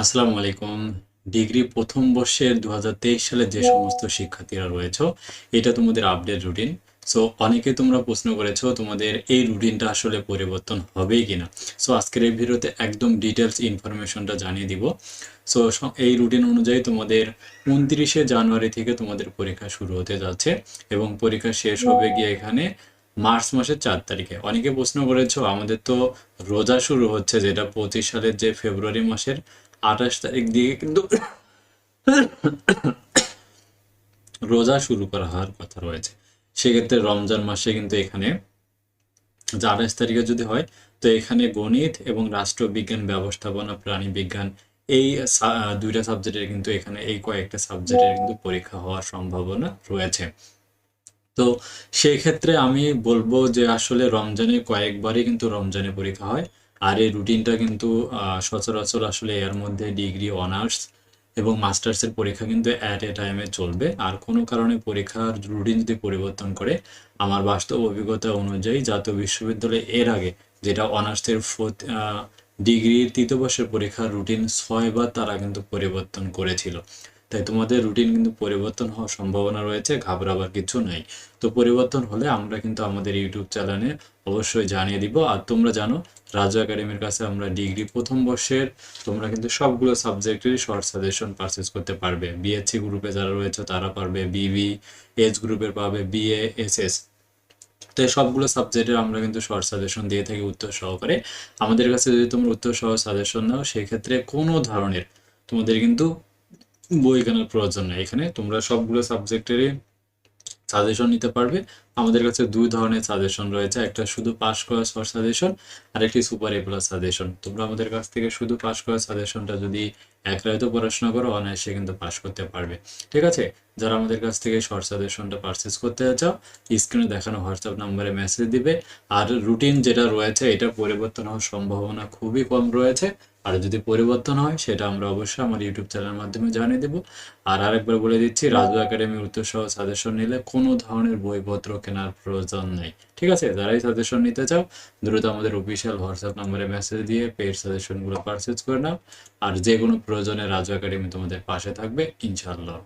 আসসালামু আলাইকুম। ডিগ্রি প্রথম বর্ষের দু সালে যে সমস্ত শিক্ষার্থীরা রয়েছে, এটা তোমাদের আপডেট রুটিন সো অনেকে তোমরা প্রশ্ন করেছ, তোমাদের এই রুটিনটা আসলে পরিবর্তন হবেই কিনা। সো আজকের এই ভিডিওতে একদম ডিটেলস ইনফরমেশনটা জানিয়ে দিব। সো, এই রুটিন অনুযায়ী তোমাদের উনত্রিশে জানুয়ারি থেকে তোমাদের পরীক্ষা শুরু হতে যাচ্ছে এবং পরীক্ষা শেষ হবে গিয়ে এখানে মার্চ মাসের চার তারিখে। অনেকে প্রশ্ন করেছ, আমাদের তো রোজা শুরু হচ্ছে যেটা পঁচিশ সালের যে ফেব্রুয়ারি মাসের আঠাশ তারিখ দিয়ে কিন্তু রোজা শুরু করা হওয়ার কথা রয়েছে। সেক্ষেত্রে রমজান মাসে কিন্তু এখানে যে আঠাশ তারিখে যদি হয়, তো এখানে গণিত এবং রাষ্ট্রবিজ্ঞান, ব্যবস্থাপনা প্রাণী বিজ্ঞান এই দুইটা সাবজেক্টের কিন্তু এখানে এই কয়েকটা সাবজেক্টের কিন্তু পরীক্ষা হওয়ার সম্ভাবনা রয়েছে। তো সেই ক্ষেত্রে আমি বলব যে আসলে রমজানে কয়েকবারই কিন্তু রমজানে পরীক্ষা হয়। আর এই রুটিনটা কিন্তু সচরাচর আসলে এর মধ্যে ডিগ্রি অনার্স এবং মাস্টার্সের পরীক্ষা কিন্তু অ্যাট এ টাইমে চলবে। আর কোনো কারণে পরীক্ষার রুটিন যদি পরিবর্তন করে, আমার বাস্তব অভিজ্ঞতা অনুযায়ী জাতীয় বিশ্ববিদ্যালয়ে এর আগে যেটা অনার্সের ফোর্থ ডিগ্রির তৃতীয় বর্ষের পরীক্ষার রুটিন ছয়বার তারা কিন্তু পরিবর্তন করেছিল। তাই তোমাদের রুটিন কিন্তু পরিবর্তন হওয়ার সম্ভাবনা রয়েছে, ঘাবড়াবার কিছু নাই। তো পরিবর্তন হলে আমরা কিন্তু আমাদের ইউটিউব চ্যানেলে অবশ্যই জানিয়ে দিব। আর তোমরা জানো, রাজু একাডেমির কাছে আমরা ডিগ্রি প্রথম বর্ষের, তোমরা কিন্তু সবগুলো সাবজেক্টেরই শর্ট সাজেশন পারচেস করতে পারবে। বিএসসি গ্রুপে যারা রয়েছে, তারা পারবে বিবি এজ গ্রুপের পাবে বিএ এসএস তো এই সবগুলো সাবজেক্টের আমরা কিন্তু শর্ট সাজেশন দিয়ে থাকি উত্তর সহকারে। আমাদের কাছে যদি তোমরা উত্তর সহ সাজেশন নাও, সেক্ষেত্রে কোনো ধরনের তোমাদের কিন্তু বই কেনার প্রয়োজন নেই এখানে। তোমরা সবগুলো সাবজেক্টেরই সাজেশন নিতে পারবে। আমাদের কাছে দুই ধরনের সাজেশন রয়েছে। একটা শুধু পাস করা শর্ট সাজেশন আর একটি সুপার এ প্লাস সাজেশন তোমরা আমাদের কাছ থেকে শুধু পাস করা সাজেশনটা যদি এক রায়তে পড়াশোনা করো, অনায়াসে কিন্তু পাস করতে পারবে। ঠিক আছে? যারা আমাদের কাছ থেকে শর্ট সাজেশনটা পারচেস করতে চাও স্ক্রিনে দেখানো হোয়াটসঅ্যাপ নাম্বারে মেসেজ দিবে। আর রুটিন যেটা রয়েছে, এটা পরিবর্তন হওয়ার সম্ভাবনা খুবই কম রয়েছে। আর যদি পরিবর্তন হয়, সেটা আমরা অবশ্যই আমার ইউটিউব চ্যানেলের মাধ্যমে জানিয়ে দেবো। আর আরেকবার বলে দিচ্ছি, রাজু একাডেমি উত্তরসহ সাজেশন নিলে কোনো ধরনের বইপত্র কেনার প্রয়োজন নেই। ঠিক আছে? যারাই সাজেশন নিতে চাও, দ্রুত আমাদের অফিসিয়াল হোয়াটসঅ্যাপ নাম্বারে মেসেজ দিয়ে পেড সাজেশনগুলো পারচেজ করে নাও। আর যে কোনো প্রয়োজনে রাজু একাডেমি তোমাদের পাশে থাকবে ইনশাআল্লাহ।